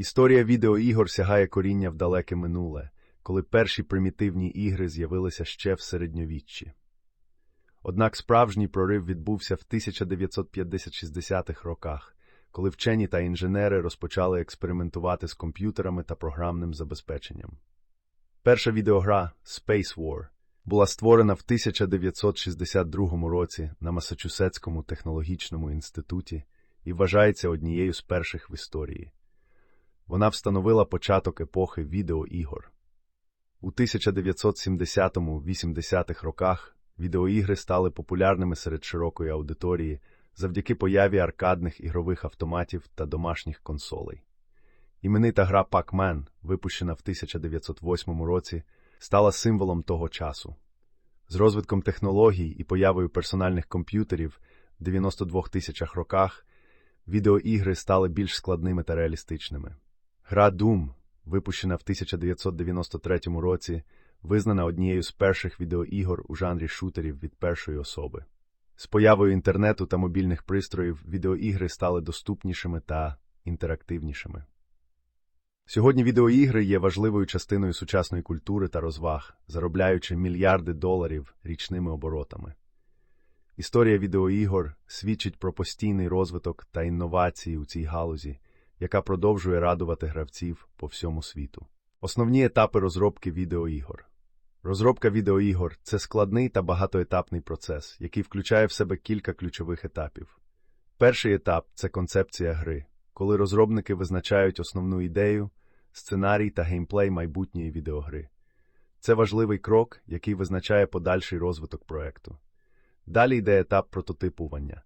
Історія відеоігор сягає коріння в далеке минуле, коли перші примітивні ігри з'явилися ще в середньовіччі. Однак справжній прорив відбувся в 1950-60-х роках, коли вчені та інженери розпочали експериментувати з комп'ютерами та програмним забезпеченням. Перша відеогра Space War була створена в 1962 році на Масачусетському технологічному інституті і вважається однією з перших в історії. Вона встановила початок епохи відеоігор. У 1970-80-х роках відеоігри стали популярними серед широкої аудиторії завдяки появі аркадних ігрових автоматів та домашніх консолей. Іменита гра Pac-Man, випущена в 1908 році, стала символом того часу. З розвитком технологій і появою персональних комп'ютерів в 92 тисячах роках відеоігри стали більш складними та реалістичними. Гра Doom, випущена в 1993 році, визнана однією з перших відеоігор у жанрі шутерів від першої особи. З появою інтернету та мобільних пристроїв відеоігри стали доступнішими та інтерактивнішими. Сьогодні відеоігри є важливою частиною сучасної культури та розваг, заробляючи мільярди доларів річними оборотами. Історія відеоігор свідчить про постійний розвиток та інновації у цій галузі, яка продовжує радувати гравців по всьому світу. Основні етапи розробки відеоігор. Розробка відеоігор це складний та багатоетапний процес, який включає в себе кілька ключових етапів. Перший етап це концепція гри, коли розробники визначають основну ідею, сценарій та геймплей майбутньої відеогри. Це важливий крок, який визначає подальший розвиток проекту. Далі йде етап прототипування,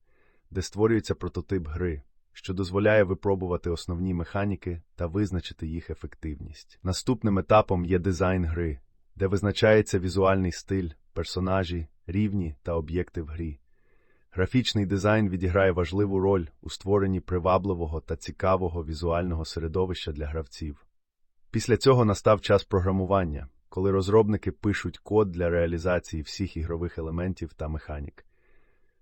де створюється прототип гри, що дозволяє випробувати основні механіки та визначити їх ефективність. Наступним етапом є дизайн гри, де визначається візуальний стиль, персонажі, рівні та об'єкти в грі. Графічний дизайн відіграє важливу роль у створенні привабливого та цікавого візуального середовища для гравців. Після цього настав час програмування, коли розробники пишуть код для реалізації всіх ігрових елементів та механік.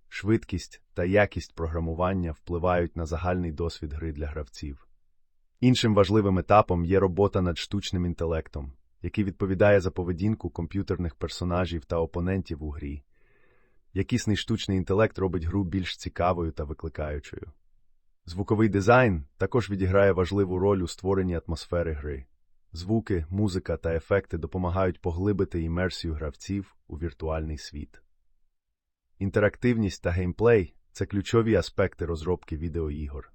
Швидкість та якість програмування впливають на загальний досвід гри для гравців. Іншим важливим етапом є робота над штучним інтелектом, який відповідає за поведінку комп'ютерних персонажів та опонентів у грі. Якісний штучний інтелект робить гру більш цікавою та викликаючою. Звуковий дизайн також відіграє важливу роль у створенні атмосфери гри. Звуки, музика та ефекти допомагають поглибити імерсію гравців у віртуальний світ. Інтерактивність та геймплей це ключові аспекти розробки відеоігор.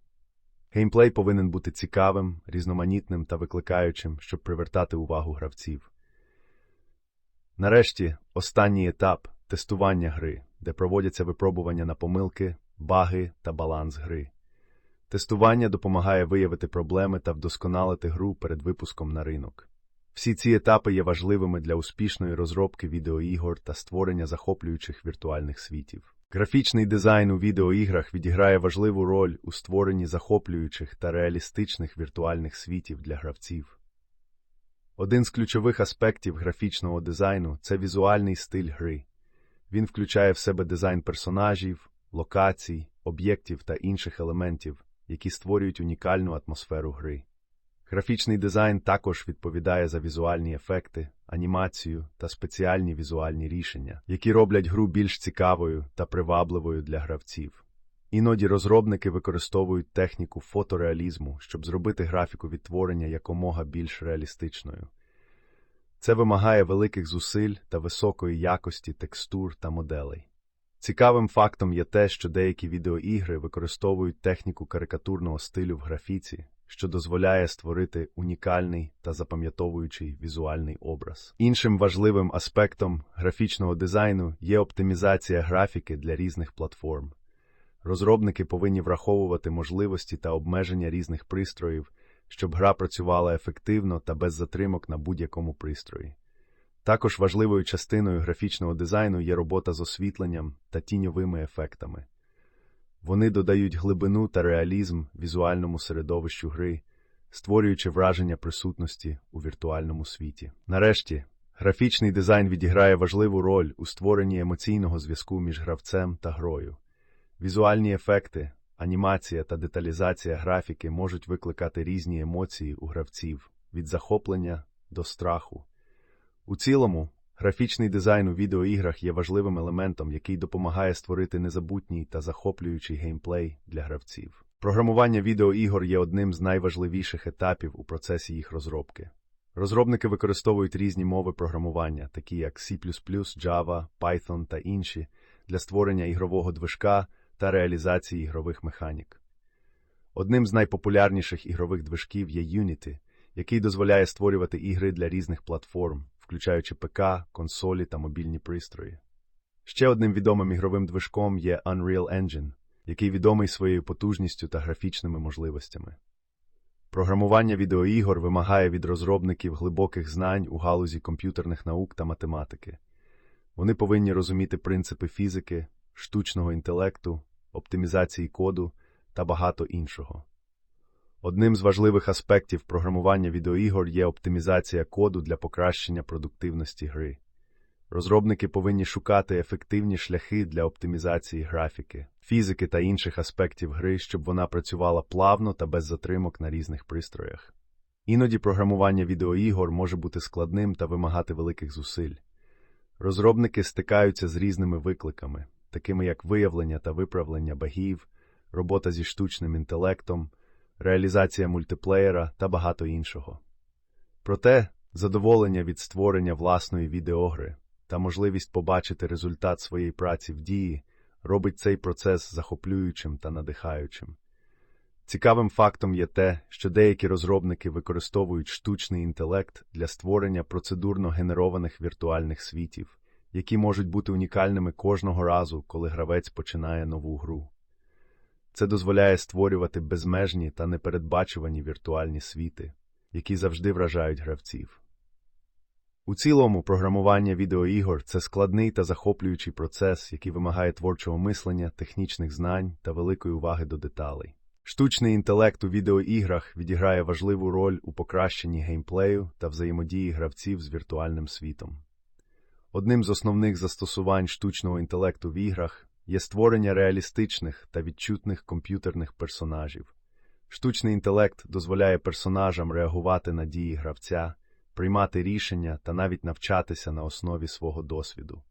Геймплей повинен бути цікавим, різноманітним та викликаючим, щоб привертати увагу гравців. Нарешті, останній етап тестування гри, де проводяться випробування на помилки, баги та баланс гри. Тестування допомагає виявити проблеми та вдосконалити гру перед випуском на ринок. Всі ці етапи є важливими для успішної розробки відеоігор та створення захоплюючих віртуальних світів. Графічний дизайн у відеоіграх відіграє важливу роль у створенні захоплюючих та реалістичних віртуальних світів для гравців. Один з ключових аспектів графічного дизайну це візуальний стиль гри. Він включає в себе дизайн персонажів, локацій, об'єктів та інших елементів, які створюють унікальну атмосферу гри. Графічний дизайн також відповідає за візуальні ефекти, анімацію та спеціальні візуальні рішення, які роблять гру більш цікавою та привабливою для гравців. Іноді розробники використовують техніку фотореалізму, щоб зробити графіку відтворення якомога більш реалістичною. Це вимагає великих зусиль та високої якості текстур та моделей. Цікавим фактом є те, що деякі відеоігри використовують техніку карикатурного стилю в графіці, що дозволяє створити унікальний та запам'ятовуючий візуальний образ. Іншим важливим аспектом графічного дизайну є оптимізація графіки для різних платформ. Розробники повинні враховувати можливості та обмеження різних пристроїв, щоб гра працювала ефективно та без затримок на будь-якому пристрої. Також важливою частиною графічного дизайну є робота з освітленням та тіньовими ефектами. Вони додають глибину та реалізм візуальному середовищу гри, створюючи враження присутності у віртуальному світі. Нарешті, графічний дизайн відіграє важливу роль у створенні емоційного зв'язку між гравцем та грою. Візуальні ефекти, анімація та деталізація графіки можуть викликати різні емоції у гравців від захоплення до страху. У цілому, графічний дизайн у відеоіграх є важливим елементом, який допомагає створити незабутній та захоплюючий геймплей для гравців. Програмування відеоігор є одним з найважливіших етапів у процесі їх розробки. Розробники використовують різні мови програмування, такі як C++, Java, Python та інші, для створення ігрового движка та реалізації ігрових механік. Одним з найпопулярніших ігрових движків є Unity, який дозволяє створювати ігри для різних платформ, включаючи ПК, консолі та мобільні пристрої. Ще одним відомим ігровим движком є Unreal Engine, який відомий своєю потужністю та графічними можливостями. Програмування відеоігор вимагає від розробників глибоких знань у галузі комп'ютерних наук та математики. Вони повинні розуміти принципи фізики, штучного інтелекту, оптимізації коду та багато іншого. Одним з важливих аспектів програмування відеоігор є оптимізація коду для покращення продуктивності гри. Розробники повинні шукати ефективні шляхи для оптимізації графіки, фізики та інших аспектів гри, щоб вона працювала плавно та без затримок на різних пристроях. Іноді програмування відеоігор може бути складним та вимагати великих зусиль. Розробники стикаються з різними викликами, такими як виявлення та виправлення багів, робота зі штучним інтелектом, реалізація мультиплеєра та багато іншого. Проте задоволення від створення власної відеогри та можливість побачити результат своєї праці в дії робить цей процес захоплюючим та надихаючим. Цікавим фактом є те, що деякі розробники використовують штучний інтелект для створення процедурно генерованих віртуальних світів, які можуть бути унікальними кожного разу, коли гравець починає нову гру. Це дозволяє створювати безмежні та непередбачувані віртуальні світи, які завжди вражають гравців. У цілому, програмування відеоігор це складний та захоплюючий процес, який вимагає творчого мислення, технічних знань та великої уваги до деталей. Штучний інтелект у відеоіграх відіграє важливу роль у покращенні геймплею та взаємодії гравців з віртуальним світом. Одним з основних застосувань штучного інтелекту в іграх є створення реалістичних та відчутних комп'ютерних персонажів. Штучний інтелект дозволяє персонажам реагувати на дії гравця, приймати рішення та навіть навчатися на основі свого досвіду.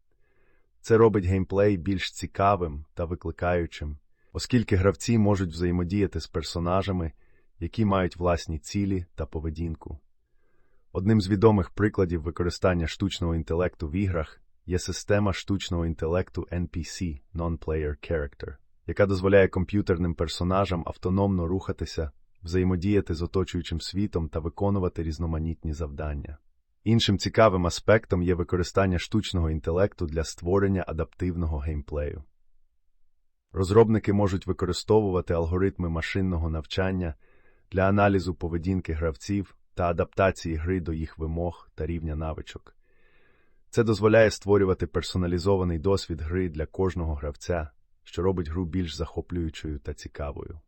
Це робить геймплей більш цікавим та викликаючим, оскільки гравці можуть взаємодіяти з персонажами, які мають власні цілі та поведінку. Одним з відомих прикладів використання штучного інтелекту в іграх є система штучного інтелекту NPC Non-Player Character, яка дозволяє комп'ютерним персонажам автономно рухатися, взаємодіяти з оточуючим світом та виконувати різноманітні завдання. Іншим цікавим аспектом є використання штучного інтелекту для створення адаптивного геймплею. Розробники можуть використовувати алгоритми машинного навчання для аналізу поведінки гравців та адаптації гри до їх вимог та рівня навичок. Це дозволяє створювати персоналізований досвід гри для кожного гравця, що робить гру більш захоплюючою та цікавою.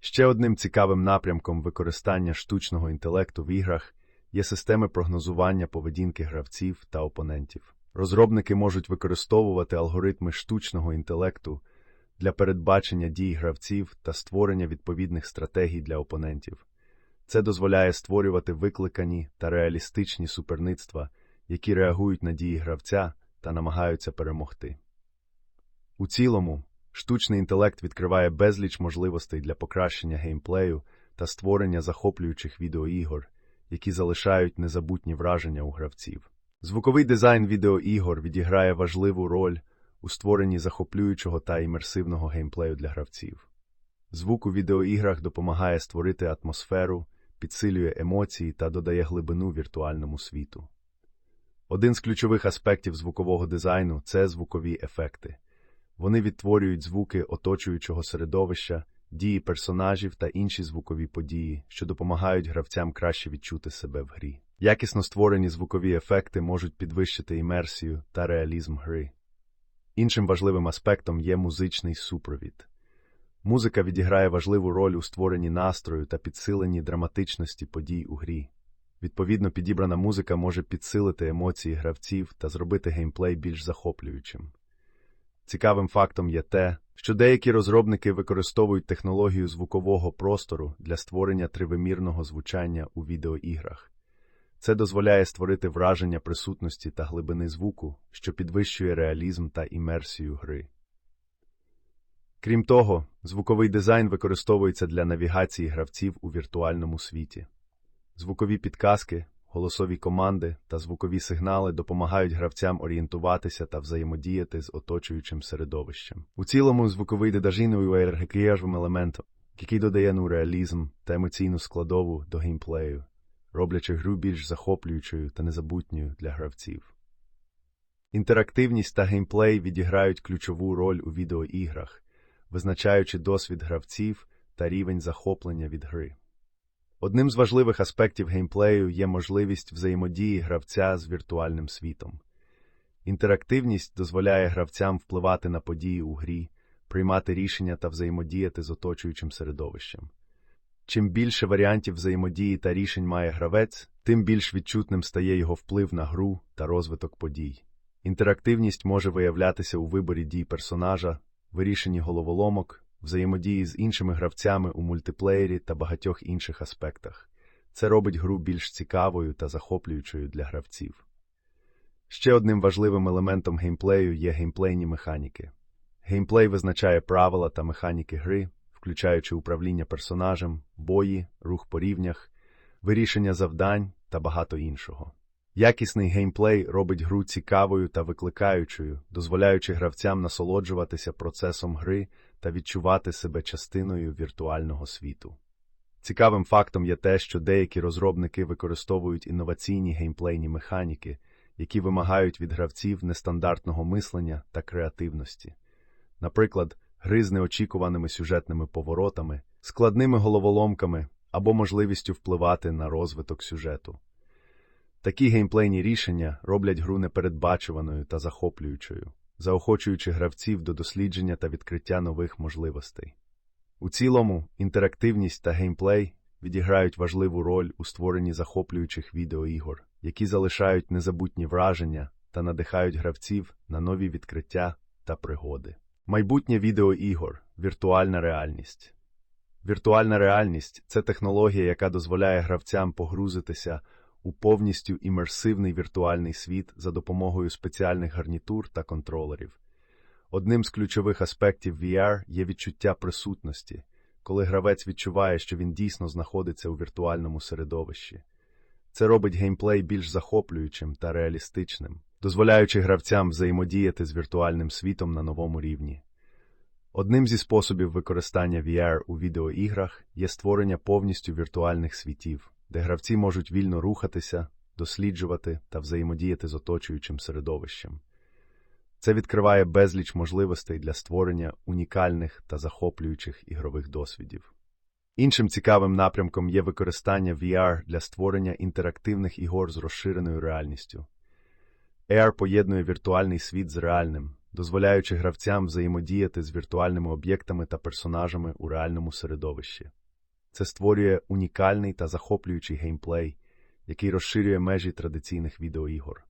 Ще одним цікавим напрямком використання штучного інтелекту в іграх є системи прогнозування поведінки гравців та опонентів. Розробники можуть використовувати алгоритми штучного інтелекту для передбачення дій гравців та створення відповідних стратегій для опонентів. Це дозволяє створювати викликані та реалістичні суперництва, які реагують на дії гравця та намагаються перемогти. У цілому, штучний інтелект відкриває безліч можливостей для покращення геймплею та створення захоплюючих відеоігор, які залишають незабутні враження у гравців. Звуковий дизайн відеоігор відіграє важливу роль у створенні захоплюючого та імерсивного геймплею для гравців. Звук у відеоіграх допомагає створити атмосферу, підсилює емоції та додає глибину віртуальному світу. Один з ключових аспектів звукового дизайну це звукові ефекти. Вони відтворюють звуки оточуючого середовища, дії персонажів та інші звукові події, що допомагають гравцям краще відчути себе в грі. Якісно створені звукові ефекти можуть підвищити імерсію та реалізм гри. Іншим важливим аспектом є музичний супровід. Музика відіграє важливу роль у створенні настрою та підсиленні драматичності подій у грі. Відповідно, підібрана музика може підсилити емоції гравців та зробити геймплей більш захоплюючим. Цікавим фактом є те, що деякі розробники використовують технологію звукового простору для створення тривимірного звучання у відеоіграх. Це дозволяє створити враження присутності та глибини звуку, що підвищує реалізм та імерсію гри. Крім того, звуковий дизайн використовується для навігації гравців у віртуальному світі. Звукові підказки, голосові команди та звукові сигнали допомагають гравцям орієнтуватися та взаємодіяти з оточуючим середовищем. У цілому, звуковий є ергекіяжним елементом, який додає ну реалізм та емоційну складову до геймплею, роблячи гру більш захоплюючою та незабутньою для гравців. Інтерактивність та геймплей відіграють ключову роль у відеоіграх, визначаючи досвід гравців та рівень захоплення від гри. Одним з важливих аспектів геймплею є можливість взаємодії гравця з віртуальним світом. Інтерактивність дозволяє гравцям впливати на події у грі, приймати рішення та взаємодіяти з оточуючим середовищем. Чим більше варіантів взаємодії та рішень має гравець, тим більш відчутним стає його вплив на гру та розвиток подій. Інтерактивність може виявлятися у виборі дій персонажа, вирішенні головоломок, взаємодії з іншими гравцями у мультиплеєрі та багатьох інших аспектах. Це робить гру більш цікавою та захоплюючою для гравців. Ще одним важливим елементом геймплею є геймплейні механіки. Геймплей визначає правила та механіки гри, включаючи управління персонажем, бої, рух по рівнях, вирішення завдань та багато іншого. Якісний геймплей робить гру цікавою та викликаючою, дозволяючи гравцям насолоджуватися процесом гри та відчувати себе частиною віртуального світу. Цікавим фактом є те, що деякі розробники використовують інноваційні геймплейні механіки, які вимагають від гравців нестандартного мислення та креативності, наприклад, гри з неочікуваними сюжетними поворотами, складними головоломками або можливістю впливати на розвиток сюжету. Такі геймплейні рішення роблять гру непередбачуваною та захоплюючою, заохочуючи гравців до дослідження та відкриття нових можливостей. У цілому, інтерактивність та геймплей відіграють важливу роль у створенні захоплюючих відеоігор, які залишають незабутні враження та надихають гравців на нові відкриття та пригоди. Майбутнє відеоігор віртуальна реальність. Віртуальна реальність це технологія, яка дозволяє гравцям погрузитися у повністю імерсивний віртуальний світ за допомогою спеціальних гарнітур та контролерів. Одним з ключових аспектів VR є відчуття присутності, коли гравець відчуває, що він дійсно знаходиться у віртуальному середовищі. Це робить геймплей більш захоплюючим та реалістичним, дозволяючи гравцям взаємодіяти з віртуальним світом на новому рівні. Одним зі способів використання VR у відеоіграх є створення повністю віртуальних світів де гравці можуть вільно рухатися, досліджувати та взаємодіяти з оточуючим середовищем. Це відкриває безліч можливостей для створення унікальних та захоплюючих ігрових досвідів. Іншим цікавим напрямком є використання VR для створення інтерактивних ігор з розширеною реальністю. AR поєднує віртуальний світ з реальним, дозволяючи гравцям взаємодіяти з віртуальними об'єктами та персонажами у реальному середовищі. Це створює унікальний та захоплюючий геймплей, який розширює межі традиційних відеоігор.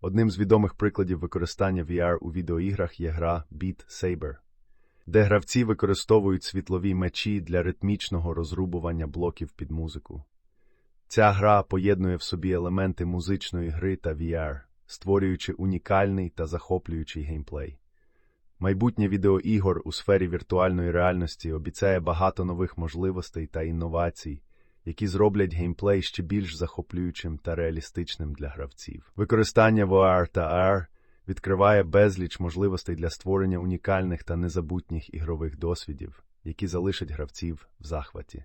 Одним з відомих прикладів використання VR у відеоіграх є гра Beat Saber, де гравці використовують світлові мечі для ритмічного розрубування блоків під музику. Ця гра поєднує в собі елементи музичної гри та VR, створюючи унікальний та захоплюючий геймплей. Майбутнє відеоігор у сфері віртуальної реальності обіцяє багато нових можливостей та інновацій, які зроблять геймплей ще більш захоплюючим та реалістичним для гравців. Використання VR та AR відкриває безліч можливостей для створення унікальних та незабутніх ігрових досвідів, які залишать гравців в захваті.